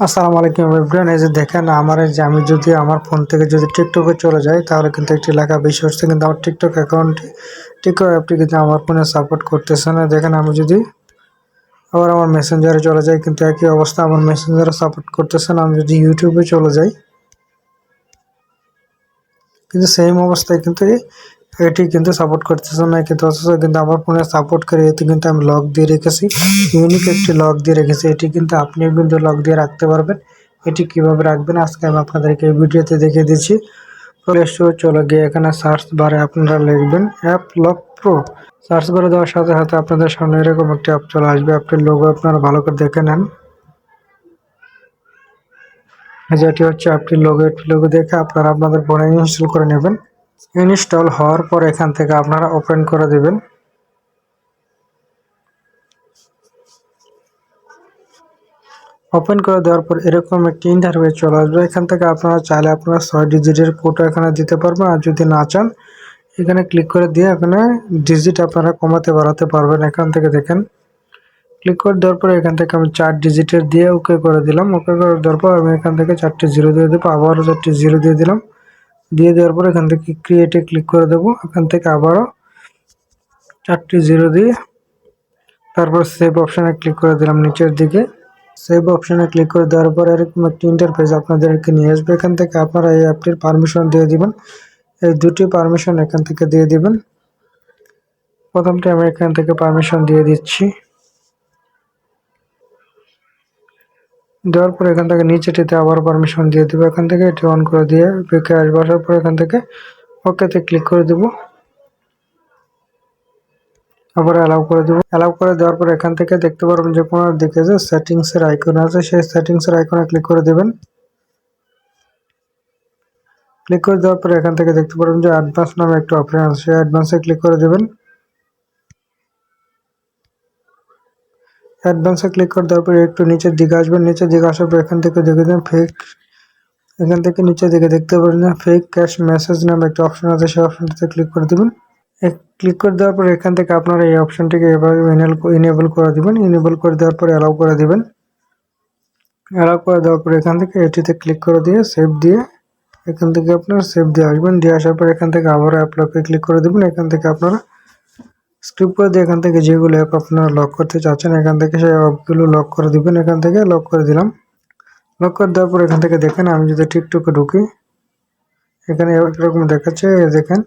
আসসালামু আলাইকুম এভরিওয়ান, এই যে দেখেন, আমার যে আমি যদি আমার ফোন থেকে যদি টিকটকে চলে যাই, তাহলে কিন্তু একটি লেখা বেশি হচ্ছে কিন্তু আমার টিকটক অ্যাকাউন্টটি টিকটক অ্যাপটি কিন্তু আমার ফোনে সাপোর্ট করতেছে না। দেখেন, আমি যদি আবার আমার মেসেঞ্জারে চলে যাই, কিন্তু একই অবস্থা, আমার মেসেঞ্জারে সাপোর্ট করতেছে না, আমি যদি ইউটিউবে চলে যাই, কিন্তু সেম অবস্থায় কিন্তু এটি কিন্তু সাপোর্ট করতেছে না, কিন্তু অথচ কিন্তু আমার ফোনে সাপোর্ট করে এতে কিন্তু আমি লক দিয়ে রেখেছি। ইউনিক একটি লক দিয়ে রেখেছি। এটি কিন্তু আপনিও কিন্তু লক দিয়ে রাখতে পারবেন। এটি কীভাবে রাখবেন? আজকে আমি আপনাদেরকে এই ভিডিওতে দেখিয়ে দিচ্ছি। প্লে স্টোর চলে গিয়ে এখানে সার্চ বারে আপনারা লিখবেন অ্যাপ লক প্রো সার্চ করে দেওয়ার সাথে সাথে আপনাদের সামনে এরকম একটি অ্যাপ চলে আসবে। অ্যাপটির লোগো আপনারা ভালো করে দেখে নেন। যেটি হচ্ছে অ্যাপটির লোগো একটি লোগো দেখে আপনারা আপনাদের ফোনে ইনস্টল করে নেবেন। ইনস্টল হওয়ার পর এখান থেকে আপনারা ওপেন করে দেবেন। ওপেন করে দেওয়ার পর এরকম একটি ইন্টারভিউ চলে আসবে। এখান থেকে আপনারা চাইলে আপনারা ছয় ডিজিটের কোড এখানে দিতে পারবেন আর যদি না চান, এখানে ক্লিক করে দিয়ে এখানে ডিজিট আপনারা কমাতে, বাড়াতে পারবেন এখান থেকে দেখেন। ক্লিক করে দেওয়ার পর এখান থেকে আমি চার ডিজিটের দিয়ে ওকে করে দিলাম। ওকে করে দেওয়ার পর আমি এখান থেকে চারটি জিরো দিয়ে দেবো। আবারও চারটি জিরো দিয়ে দিলাম। দিয়ে দেওয়ার পর এখান থেকে ক্রিয়েটে ক্লিক করে দেবো। এখান থেকে আবারও চারটি জিরো দিয়ে তারপর সেভ অপশানে ক্লিক করে দিলাম নিচের দিকে। সেভ অপশানে ক্লিক করে দেওয়ার পর এরকম একটি ইন্টারফেস আপনাদেরকে নিয়ে আসবে। এখান থেকে আপনারা এই অ্যাপটির পারমিশন দিয়ে দিবেন। এই দুটি পারমিশন এখান থেকে দিয়ে দিবেন। প্রথমটি আমি এখান থেকে পারমিশন দিয়ে দিচ্ছি। দেওয়ার পর এখান থেকে নিচেটিতে আবার পারমিশন দিয়ে দেবো এখান থেকে, এটি অন করে দিয়ে বেঁকে আসব আসার পর এখান থেকে ওকেতে ক্লিক করে দেবো। আবার অ্যালাউ করে দেবো। অ্যালাউ করে দেওয়ার পর এখান থেকে দেখতে পারবেন যে কোনো দিকে যে সেটিংসের আইকন আছে, সেই সেটিংসের আইকনে ক্লিক করে দেবেন। ক্লিক করে দেওয়ার পর এখান থেকে দেখতে পারবেন যে অ্যাডভান্স নামে একটা অপশন আছে, সেই অ্যাডভান্সে ক্লিক করে দেবেন। অ্যাডভান্সে ক্লিক করে দেওয়ার পরে একটু নিচের দিকে আসবেন। নিচের দিকে আসার পর এখান থেকে দেখে দেবেন ফেক এখান থেকে নিচের দিকে দেখতে পারেন না ফেক ক্যাশ মেসেজ নামে একটা অপশন আছে, সেই অপশনটিতে ক্লিক করে দেবেন। ক্লিক করে দেওয়ার পর এখান থেকে আপনারা এই অপশনটিকে এভাবে ইনেবল করে দেবেন। ইনেবল করে দেওয়ার পর অ্যালাউ করে দেবেন। অ্যালাউ করে দেওয়ার পর এখান থেকে এটিতে ক্লিক করে দিয়ে সেভ দিয়ে এখান থেকে আপনারা সেভ দিয়ে আসবেন। দিয়ে আসার পর এখান থেকে আবার অ্যাপলকে ক্লিক করে দেবেন। এখান থেকে আপনারা স্ক্রিপ করে দিয়ে এখান থেকে যেগুলো অ্যাপ আপনারা লক করতে চাচ্ছেন, এখান থেকে সেই অ্যাপগুলো লক করে দিবেন। এখান থেকে লক করে দিলাম। লক করে দেওয়ার পর এখান থেকে দেখেন, আমি যদি টিকটকে ঢুকি, এখানে এরকম দেখাচ্ছে দেখেন।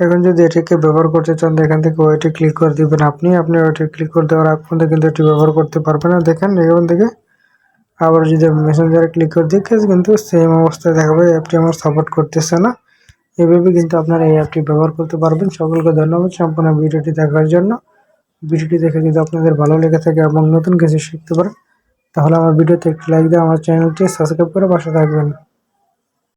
এখন যদি এটিকে ব্যবহার করতে চান, এখান থেকে ওইটি ক্লিক করে দিবেন আপনি। আপনি ওইটি ক্লিক করে দেওয়ার আগ পর্যন্ত কিন্তু এটি ব্যবহার করতে পারবেন না। দেখেন, এখান থেকে আবার যদি মেসেঞ্জারে ক্লিক করে দেখে কিন্তু সেম অবস্থায় দেখাবে। অ্যাপটি আমার সাপোর্ট করতেছে না। এভাবে কিন্তু আপনারা এই অ্যাপটি ব্যবহার করতে পারবেন। সকলকে ধন্যবাদ সম্পূর্ণ ভিডিওটি দেখার জন্য। ভিডিওটি দেখে যদি আপনাদের ভালো লেগে থাকে এবং নতুন কিছু শিখতে পারেন, তাহলে আমার ভিডিওতে একটি লাইক দিয়ে আমার চ্যানেলটি সাবস্ক্রাইব করে পাশে থাকবেন।